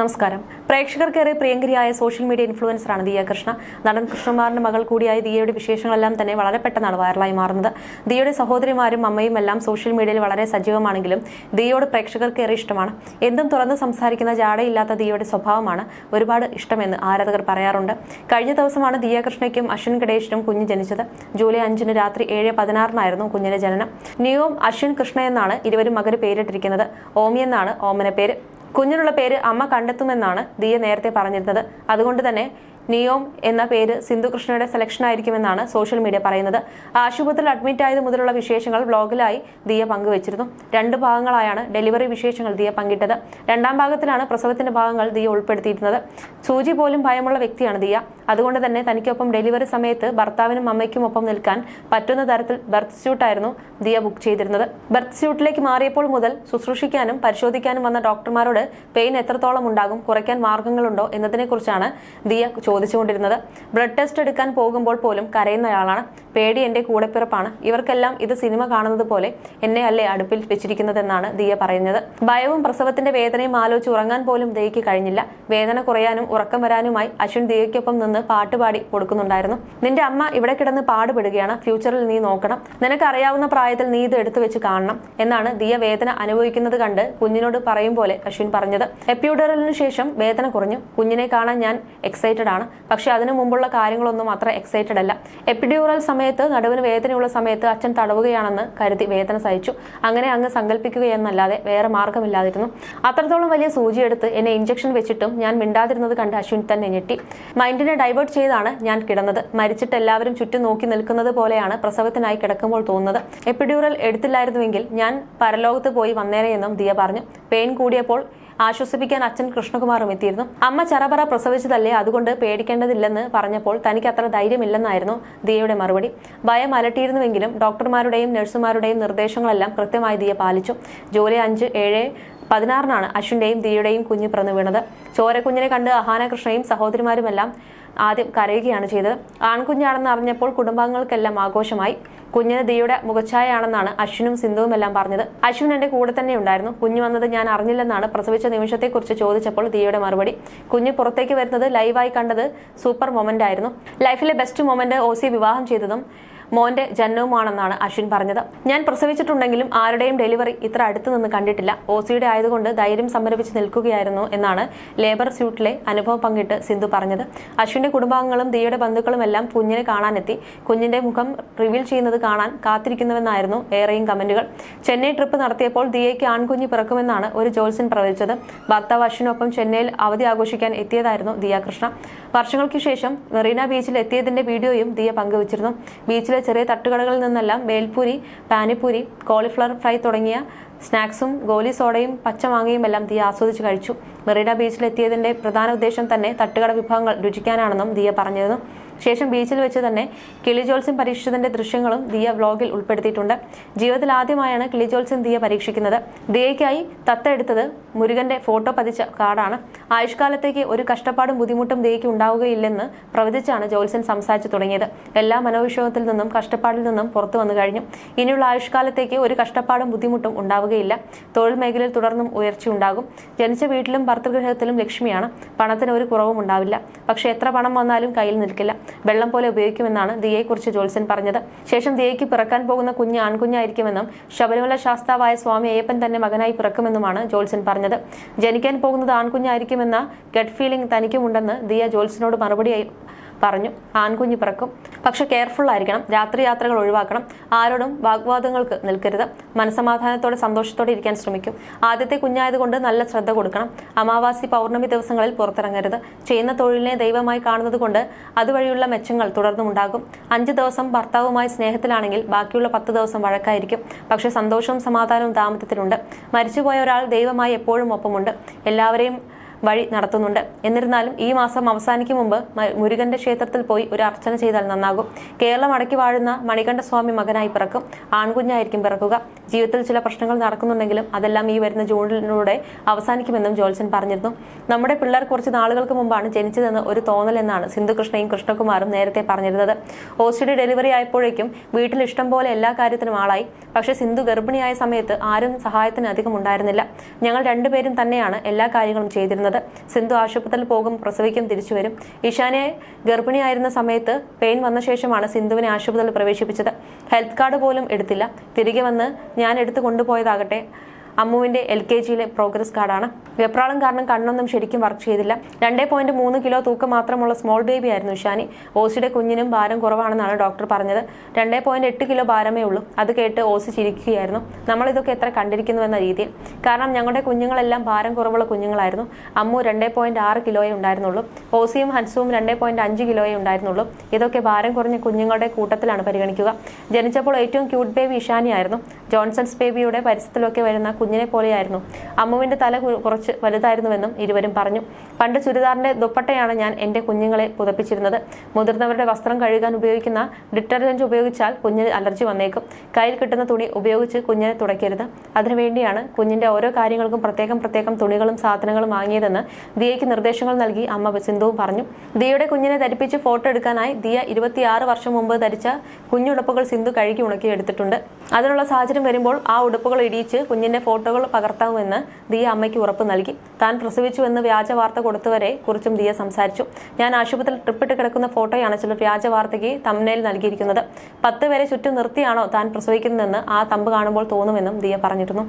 നമസ്കാരം. പ്രേക്ഷകർക്കേറെ പ്രിയങ്കരിയായ സോഷ്യൽ മീഡിയ ഇൻഫ്ലുവൻസറാണ് ദിയ കൃഷ്ണ. നടൻ കൃഷ്ണകുമാറിന്റെ മകൾ കൂടിയായ ദിയയുടെ വിശേഷങ്ങളെല്ലാം തന്നെ വളരെ പെട്ടെന്നാണ് വൈറലായി മാറുന്നത്. ദിയയുടെ സഹോദരിമാരും അമ്മയും എല്ലാം സോഷ്യൽ മീഡിയയിൽ വളരെ സജീവമാണെങ്കിലും ദിയയോട് പ്രേക്ഷകർക്കേറെ ഇഷ്ടമാണ്. എന്തും തുറന്ന് സംസാരിക്കുന്ന ജാടയില്ലാത്ത ദിയയുടെ സ്വഭാവമാണ് ഒരുപാട് ഇഷ്ടമെന്ന് ആരാധകർ പറയാറുണ്ട്. കഴിഞ്ഞ ദിവസമാണ് ദിയ കൃഷ്ണയ്ക്കും അശ്വിൻ ഗണേഷിനും കുഞ്ഞ് ജനിച്ചത്. ജൂലൈ അഞ്ചിന് രാത്രി ഏഴ് പതിനാറിനായിരുന്നു കുഞ്ഞിന്റെ ജനനം. നിയോം അശ്വിൻ കൃഷ്ണ എന്നാണ് ഇരുവരും മകന് പേരിട്ടിരിക്കുന്നത്. ഓമി എന്നാണ് ഓമന പേര്. കുഞ്ഞിനുള്ള പേര് അമ്മ കണ്ടെത്തുമെന്നാണ് ദിയ നേരത്തെ പറഞ്ഞിരുന്നത്. അതുകൊണ്ട് തന്നെ നിയോം എന്ന പേര് സിന്ധുകൃഷ്ണയുടെ സെലക്ഷൻ ആയിരിക്കുമെന്നാണ് സോഷ്യൽ മീഡിയ പറയുന്നത്. ആശുപത്രിയിൽ അഡ്മിറ്റ് ആയത് മുതലുള്ള വിശേഷങ്ങൾ ബ്ലോഗിലായി ദിയ പങ്കുവച്ചിരുന്നു. രണ്ട് ഭാഗങ്ങളായാണ് ഡെലിവറി വിശേഷങ്ങൾ ദിയ പങ്കിട്ടത്. രണ്ടാം ഭാഗത്തിലാണ് പ്രസവത്തിന്റെ ഭാഗങ്ങൾ ദിയ ഉൾപ്പെടുത്തിയിരുന്നത്. സൂചി പോലും ഭയമുള്ള വ്യക്തിയാണ് ദിയ. അതുകൊണ്ട് തന്നെ തനിക്കൊപ്പം ഡെലിവറി സമയത്ത് ഭർത്താവിനും അമ്മയ്ക്കും ഒപ്പം നിൽക്കാൻ പറ്റുന്ന തരത്തിൽ ബർത്ത് സ്യൂട്ടായിരുന്നു ദിയ ബുക്ക് ചെയ്തിരുന്നത്. ബർത്ത് സ്യൂട്ടിലേക്ക് മാറിയപ്പോൾ മുതൽ ശുശ്രൂഷിക്കാനും പരിശോധിക്കാനും വന്ന ഡോക്ടർമാരോട് പെയിൻ എത്രത്തോളം ഉണ്ടാകും കുറയ്ക്കാൻ മാർഗങ്ങളുണ്ടോ എന്നതിനെക്കുറിച്ചാണ് ദിയ ചോദിച്ചുകൊണ്ടിരുന്നത്. ബ്ലഡ് ടെസ്റ്റ് എടുക്കാൻ പോകുമ്പോൾ പോലും കരയുന്നയാളാണ്. പേടി എന്റെ കൂടെപ്പിറപ്പാണ്. ഇവർക്കെല്ലാം ഇത് സിനിമ കാണുന്നത് പോലെ എന്നെ അല്ലേ അടുപ്പിൽ വെച്ചിരിക്കുന്നതെന്നാണ് ദിയ പറയുന്നത്. ഭയവും പ്രസവത്തിന്റെ വേദനയും ആലോചിച്ച് ഉറങ്ങാൻ പോലും ദിയയ്ക്ക് കഴിഞ്ഞില്ല. വേദന കുറയാനും ഉറക്കം വരാനുമായി അശ്വിൻ ദിയയ്ക്കൊപ്പം നിന്ന് പാട്ടുപാടി കൊടുക്കുന്നുണ്ടായിരുന്നു. നിന്റെ അമ്മ ഇവിടെ കിടന്ന് പാടുപെടുകയാണ്. ഫ്യൂച്ചറിൽ നീ നോക്കണം. നിനക്കറിയാവുന്ന പ്രായത്തിൽ നീ ഇത് എടുത്തു വെച്ച് കാണണം എന്നാണ് ദിയ വേദന അനുഭവിക്കുന്നത് കണ്ട് കുഞ്ഞിനോട് പറയും പോലെ അശ്വിൻ പറഞ്ഞത്. എപ്പിയൂഡറലിന് ശേഷം വേദന കുറഞ്ഞു. കുഞ്ഞിനെ കാണാൻ ഞാൻ എക്സൈറ്റഡ് ആണ്. പക്ഷെ അതിനു മുമ്പുള്ള കാര്യങ്ങളൊന്നും അത്ര എക്സൈറ്റഡ് അല്ല. എപ്പിഡ്യൂറൽ സമയത്ത് നടുവിന് വേദനയുള്ള സമയത്ത് അച്ഛൻ തടവുകയാണെന്ന് കരുതി വേദന സഹിച്ചു. അങ്ങനെ അങ്ങ് സങ്കല്പിക്കുകയെന്നല്ലാതെ വേറെ മാർഗമില്ലാതിരുന്നു അത്രത്തോളം വലിയ സൂചിയെടുത്ത് എന്നെ ഇഞ്ചക്ഷൻ വെച്ചിട്ടും ഞാൻ മിണ്ടാതിരുന്നത് കണ്ട് അശ്വിൻ തന്നെ ഞെട്ടി. മൈൻഡിനെ ഡൈവേർട്ട് ചെയ്താണ് ഞാൻ കിടന്നത്. മരിച്ചിട്ട് എല്ലാവരും ചുറ്റും നോക്കി നിൽക്കുന്നത് പോലെയാണ് പ്രസവത്തിനായി കിടക്കുമ്പോൾ തോന്നുന്നത്. എപ്പിഡ്യൂറൽ എടുത്തില്ലായിരുന്നുവെങ്കിൽ ഞാൻ പരലോകത്ത് പോയി വന്നേനെയെന്നും ദിയ പറഞ്ഞു. പെയിൻ കൂടിയപ്പോൾ ആശ്വസിപ്പിക്കാൻ അച്ഛൻ കൃഷ്ണകുമാറും എത്തിയിരുന്നു. അമ്മ ചറപറ പ്രസവിച്ചതല്ലേ അതുകൊണ്ട് പേടിക്കേണ്ടതില്ലെന്ന് പറഞ്ഞപ്പോൾ തനിക്ക് അത്ര ധൈര്യമില്ലെന്നായിരുന്നു ദിയയുടെ മറുപടി. ഭയം അലട്ടിയിരുന്നുവെങ്കിലും ഡോക്ടർമാരുടെയും നഴ്സുമാരുടെയും നിർദ്ദേശങ്ങളെല്ലാം കൃത്യമായി ദിയ പാലിച്ചു. ജൂലൈ അഞ്ച് ഏഴ് പതിനാറിനാണ് അശ്വിന്റെയും ദിയയുടെയും കുഞ്ഞ് പിറന്നു വീണത്. ചോരക്കുഞ്ഞിനെ കണ്ട് അഹാന കൃഷ്ണയും സഹോദരിമാരുമെല്ലാം ആദ്യം കരയുകയാണ് ചെയ്തത്. ആൺകുഞ്ഞാണെന്ന് അറിഞ്ഞപ്പോൾ കുടുംബാംഗങ്ങൾക്കെല്ലാം ആഘോഷമായി. കുഞ്ഞിന് ദിയുടെ മുഖച്ഛായയാണെന്നാണ് അശ്വിനും സിന്ധുവും എല്ലാം പറഞ്ഞത്. അശ്വിൻ എന്റെ കൂടെ തന്നെ ഉണ്ടായിരുന്നു. കുഞ്ഞു വന്നത് ഞാൻ അറിഞ്ഞില്ലെന്നാണ് പ്രസവിച്ച നിമിഷത്തെക്കുറിച്ച് ചോദിച്ചപ്പോൾ ദിയയുടെ മറുപടി. കുഞ്ഞ് പുറത്തേക്ക് വരുന്നത് ലൈവായി കണ്ടത് സൂപ്പർ മൊമെന്റ് ആയിരുന്നു. ലൈഫിലെ ബെസ്റ്റ് മൊമെന്റ് ഓസി വിവാഹം ചെയ്തതും മോന്റെ ജന്മവുമാണെന്നാണ് അശ്വിൻ പറഞ്ഞത്. ഞാൻ പ്രസവിച്ചിട്ടുണ്ടെങ്കിലും ആരുടെയും ഡെലിവറി ഇത്ര അടുത്ത് നിന്ന് കണ്ടിട്ടില്ല ഒസിയുടെ ആയതുകൊണ്ട് ധൈര്യം സംരംഭിച്ച് നിൽക്കുകയായിരുന്നു എന്നാണ് ലേബർ സ്യൂട്ടിലെ അനുഭവം പങ്കിട്ട് സിന്ധു പറഞ്ഞത്. അശ്വിന്റെ കുടുംബാംഗങ്ങളും ദിയുടെ ബന്ധുക്കളും എല്ലാം കുഞ്ഞിനെ കാണാനെത്തി. കുഞ്ഞിന്റെ മുഖം റിവീൽ ചെയ്യുന്നത് കാണാൻ കാത്തിരിക്കുന്നുവെന്നായിരുന്നു ഏറെയും കമന്റുകൾ. ചെന്നൈ ട്രിപ്പ് നടത്തിയപ്പോൾ ദിയയ്ക്ക് ആൺകുഞ്ഞ് പിറക്കുമെന്നാണ് ഒരു ജോത്സ്യൻ പ്രവചിച്ചത്. ഭർത്താവ് അശ്വിനൊപ്പം ചെന്നൈയിൽ അവധി ആഘോഷിക്കാൻ എത്തിയതായിരുന്നു ദിയ കൃഷ്ണ വർഷങ്ങൾക്ക് ശേഷം മെറീന ബീച്ചിൽ എത്തിയതിന്റെ വീഡിയോയും ദിയ പങ്കുവച്ചിരുന്നു. ബീച്ചിലെ ചെറിയ തട്ടുകടകളിൽ നിന്നെല്ലാം ബേൽപൂരി പാനിപ്പൂരി കോളിഫ്ലവർ ഫ്രൈ തുടങ്ങിയ സ്നാക്സും ഗോലി സോഡയും പച്ചമാങ്ങയും എല്ലാം ദിയ ആസ്വദിച്ച് കഴിച്ചു. മെറീഡ ബീച്ചിലെത്തിയതിന്റെ പ്രധാന ഉദ്ദേശം തന്നെ തട്ടുകട വിഭവങ്ങൾ രുചിക്കാനാണെന്നും ദിയ പറഞ്ഞിരുന്നു. ശേഷം ബീച്ചിൽ വെച്ച് തന്നെ കിളിജോത്സ്യം പരീക്ഷിച്ചതിന്റെ ദൃശ്യങ്ങളും ദിയ വ്ലോഗിൽ ഉൾപ്പെടുത്തിയിട്ടുണ്ട്. ജീവിതത്തിൽ ആദ്യമായാണ് കിളിജോത്സ്യം ദിയ പരീക്ഷിക്കുന്നത്. ദിയയ്ക്കായി തത്തെടുത്തത് മുരുകന്റെ ഫോട്ടോ പതിച്ച കാർഡാണ്. ആയുഷ്കാലത്തേക്ക് ഒരു കഷ്ടപ്പാടും ബുദ്ധിമുട്ടും ദിയയ്ക്ക് ഉണ്ടാവുകയില്ലെന്ന് പ്രവചിച്ചാണ് ജോത്സ്യൻ സംസാരിച്ചു തുടങ്ങിയത്. എല്ലാ മനോവിഷോഭത്തിൽ നിന്നും കഷ്ടപ്പാടിൽ നിന്നും പുറത്തു വന്നു കഴിഞ്ഞു. ഇനിയുള്ള ആയുഷ്കാലത്തേക്ക് ഒരു കഷ്ടപ്പാടും ബുദ്ധിമുട്ടും ഉണ്ടാവുകയില്ല തൊഴിൽ മേഖലയിൽ തുടർന്നും ഉയർച്ചയുണ്ടാകും ജനിച്ച വീട്ടിലും ഭർത്തൃഗൃഹത്തിലും ലക്ഷ്മിയാണ്. പണത്തിന് ഒരു കുറവും ഉണ്ടാവില്ല. പക്ഷെ എത്ര പണം വന്നാലും കയ്യിൽ നിൽക്കില്ല. വെള്ളം പോലെ ഉപയോഗിക്കുമെന്നാണ് ദിയയെക്കുറിച്ച് ജോത്സ്യൻ പറഞ്ഞത്. ശേഷം ദിയയ്ക്ക് പിറക്കാൻ പോകുന്ന കുഞ്ഞ് ആൺകുഞ്ഞായിരിക്കുമെന്നും ശബരിമല ശാസ്താവായ സ്വാമി അയ്യപ്പൻ തന്നെ മകനായി പിറക്കുമെന്നുമാണ് ജോത്സ്യൻ പറഞ്ഞത്. ജനിക്കാൻ പോകുന്നത് ആൺകുഞ്ഞായിരിക്കുമെന്ന ഗഡ് ഫീലിംഗ് തനിക്കുമുണ്ടെന്ന് ദിയ ജോത്സ്യനോട് മറുപടിയായി പറഞ്ഞു. ആൺകുഞ്ഞ് പിറക്കും. പക്ഷെ കെയർഫുൾ ആയിരിക്കണം. രാത്രി യാത്രകൾ ഒഴിവാക്കണം. ആരോടും വാഗ്വാദങ്ങൾക്ക് നിൽക്കരുത്. മനസമാധാനത്തോടെ സന്തോഷത്തോടെ ഇരിക്കാൻ ശ്രമിക്കും. ആദ്യത്തെ കുഞ്ഞായതുകൊണ്ട് നല്ല ശ്രദ്ധ കൊടുക്കണം. അമാവാസി പൗർണമി ദിവസങ്ങളിൽ പുറത്തിറങ്ങരുത്. ചെയ്യുന്ന തൊഴിലിനെ ദൈവമായി കാണുന്നത് കൊണ്ട് അതുവഴിയുള്ള മെച്ചങ്ങൾ തുടർന്നുമുണ്ടാകും. അഞ്ച് ദിവസം ഭർത്താവുമായി സ്നേഹത്തിലാണെങ്കിൽ ബാക്കിയുള്ള പത്ത് ദിവസം വഴക്കായിരിക്കും. പക്ഷെ സന്തോഷവും സമാധാനവും ദാമ്പത്യത്തിലുണ്ട്. മരിച്ചുപോയ ഒരാൾ ദൈവമായി എപ്പോഴും ഒപ്പമുണ്ട്. എല്ലാവരെയും വഴി നടത്തുന്നുണ്ട്. എന്നിരുന്നാലും ഈ മാസം അവസാനിക്കും മുമ്പ് മുരുകന്റെ ക്ഷേത്രത്തിൽ പോയി ഒരു അർച്ചന ചെയ്താൽ നന്നാകും. കേരളം അടക്കി വാഴുന്ന മണികണ്ഠസ്വാമി മകനായി പിറക്കും. ആൺകുഞ്ഞായിരിക്കും പിറക്കുക. ജീവിതത്തിൽ ചില പ്രശ്നങ്ങൾ നടക്കുന്നുണ്ടെങ്കിലും അതെല്ലാം ഈ വരുന്ന ജൂണിലൂടെ അവസാനിക്കുമെന്നും ജോത്സൻ പറഞ്ഞിരുന്നു. നമ്മുടെ പിള്ളേർ കുറച്ച് നാളുകൾക്ക് മുമ്പാണ് ജനിച്ചതെന്ന് ഒരു തോന്നൽ എന്നാണ് സിന്ധുകൃഷ്ണയും കൃഷ്ണകുമാറും നേരത്തെ പറഞ്ഞിരുന്നത്. ഓസിയുടെ ഡെലിവറി ആയപ്പോഴേക്കും വീട്ടിൽ ഇഷ്ടം പോലെ എല്ലാ കാര്യത്തിനും ആളായി. പക്ഷേ സിന്ധു ഗർഭിണിയായ സമയത്ത് ആരും സഹായത്തിന് അധികം ഉണ്ടായിരുന്നില്ല. ഞങ്ങൾ രണ്ടുപേരും തന്നെയാണ് എല്ലാ കാര്യങ്ങളും ചെയ്തിരുന്നത്. പറയുന്നത് സിന്ധു ആശുപത്രിയിൽ പോകും പ്രസവിക്കും തിരിച്ചു വരും. ഇഷാനെ ഗർഭിണിയായിരുന്ന സമയത്ത് പെയിൻ വന്ന ശേഷമാണ് സിന്ധുവിനെ ആശുപത്രിയിൽ പ്രവേശിപ്പിച്ചത്. ഹെൽത്ത് കാർഡ് പോലും എടുത്തില്ല. തിരികെ വന്ന് ഞാൻ എടുത്തു കൊണ്ടുപോയതാകട്ടെ. അമ്മുവിന്റെ എൽ കെ ജിയിലെ പ്രോഗ്രസ് കാർഡാണ്. വെപ്രാളം കാരണം കണ്ണൊന്നും ശരിക്കും വർക്ക് ചെയ്തില്ല. രണ്ടേ പോയിന്റ് മൂന്ന് കിലോ തൂക്കം മാത്രമുള്ള സ്മോൾ ബേബി ആയിരുന്നു ഇഷാനി ഓസിയുടെ കുഞ്ഞിനും ഭാരം കുറവാണെന്നാണ് ഡോക്ടർ പറഞ്ഞത്. രണ്ടേ പോയിന്റ് എട്ട് കിലോ ഭാരമേ ഉള്ളൂ. അത് കേട്ട് ഓസി ചിരിക്കുകയായിരുന്നു. നമ്മൾ ഇതൊക്കെ എത്ര കണ്ടിരിക്കുന്നു എന്ന രീതിയിൽ. കാരണം ഞങ്ങളുടെ കുഞ്ഞുങ്ങളെല്ലാം ഭാരം കുറവുള്ള കുഞ്ഞുങ്ങളായിരുന്നു. അമ്മു രണ്ടേ പോയിന്റ് ആറ് കിലോയെ ഉണ്ടായിരുന്നുള്ളൂ. ഓസിയും ഹൻസുവും രണ്ടേ പോയിന്റ് അഞ്ച് കിലോയെ ഉണ്ടായിരുന്നുള്ളൂ. ഇതൊക്കെ ഭാരം കുറഞ്ഞ കുഞ്ഞുങ്ങളുടെ കൂട്ടത്തിലാണ് പരിഗണിക്കുക. ജനിച്ചപ്പോൾ ഏറ്റവും ക്യൂട്ട് ബേബി ഇഷാനിയായിരുന്നു ജോൺസൺസ് ബേബിയുടെ പരിസരത്തിലൊക്കെ വരുന്ന കുഞ്ഞിനെ പോലെയായിരുന്നു. അമ്മുവിന്റെ തല കുറച്ച് വലുതായിരുന്നുവെന്നും ഇരുവരും പറഞ്ഞു. പണ്ട് ചുരിദാറിന്റെ ദുപ്പട്ടയാണ് ഞാൻ എന്റെ കുഞ്ഞുങ്ങളെ പുതപ്പിച്ചിരുന്നത്. മുതിർന്നവരുടെ വസ്ത്രം കഴുകാൻ ഉപയോഗിക്കുന്ന ഡിറ്റർജന്റ് ഉപയോഗിച്ചാൽ കുഞ്ഞിന് അലർജി വന്നേക്കും. കയ്യിൽ കിട്ടുന്ന തുണി ഉപയോഗിച്ച് കുഞ്ഞിനെ തുടയ്ക്കരുത്. അതിനുവേണ്ടിയാണ് കുഞ്ഞിന്റെ ഓരോ കാര്യങ്ങൾക്കും പ്രത്യേകം പ്രത്യേകം തുണികളും സാധനങ്ങളും വാങ്ങിയതെന്ന് ദിയയ്ക്ക് നിർദ്ദേശങ്ങൾ നൽകി അമ്മ സിന്ധുവും പറഞ്ഞു. ദിയയുടെ കുഞ്ഞിനെ ധരിപ്പിച്ച് ഫോട്ടോ എടുക്കാനായി ദിയ ഇരുപത്തിയാറ് വർഷം മുമ്പ് ധരിച്ച കുഞ്ഞുടുപ്പുകൾ സിന്ധു കഴുകി ഉണക്കി എടുത്തിട്ടുണ്ട് അതിനുള്ള സാഹചര്യം വരുമ്പോൾ ആ ഉടുപ്പുകൾ ഇടിയിച്ച് കുഞ്ഞിന്റെ ഫോട്ടോകൾ പകർത്താമെന്ന് ദിയ അമ്മയ്ക്ക് ഉറപ്പ് നൽകി. താൻ പ്രസവിച്ചുവെന്ന് വ്യാജ വാർത്ത കൊടുത്തവരെ കുറിച്ചും ദിയ സംസാരിച്ചു. ഞാൻ ആശുപത്രിയിൽ ട്രിപ്പിട്ട് കിടക്കുന്ന ഫോട്ടോയാണ് ചിലർ വ്യാജ വാർത്തയ്ക്ക് തമ്മനയിൽ നൽകിയിരിക്കുന്നത്. പത്ത് പേരെ ചുറ്റും നിർത്തിയാണോ താൻ പ്രസവിക്കുന്നതെന്ന് ആ തമ്പ് കാണുമ്പോൾ തോന്നുമെന്നും ദിയ പറഞ്ഞിരുന്നു.